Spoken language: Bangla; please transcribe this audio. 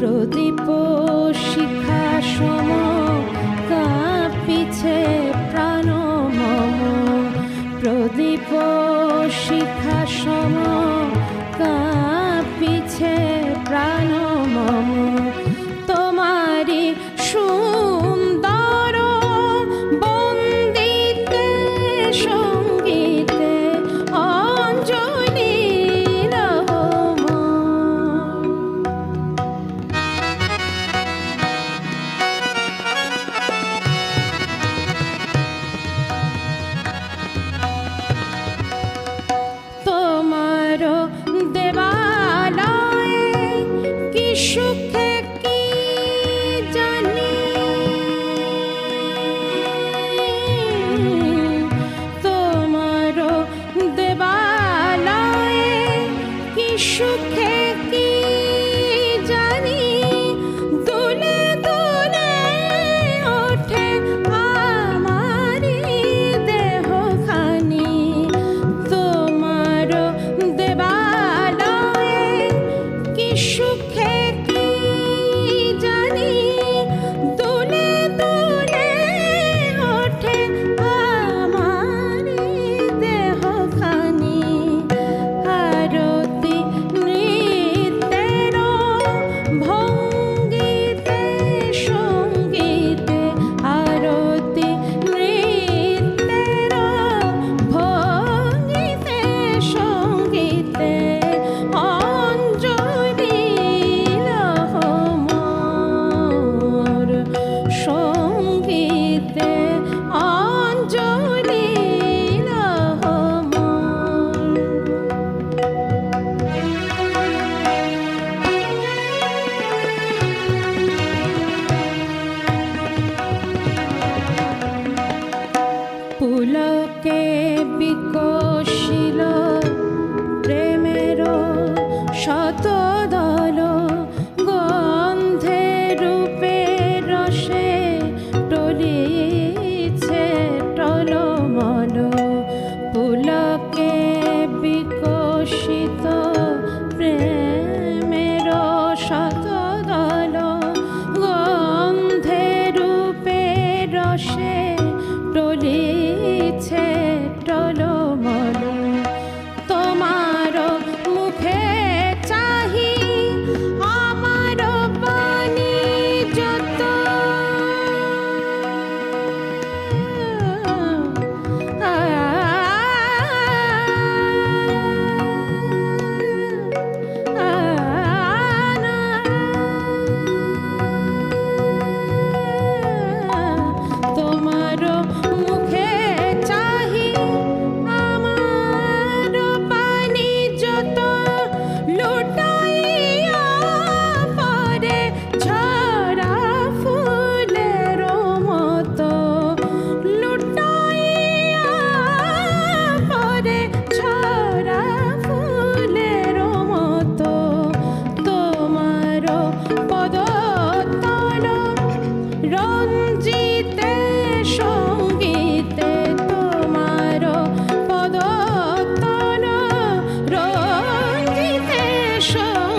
প্রদীপ শিখা সম কাঁপিছে প্রাণ মম। প্রদীপ শিখা সম Show.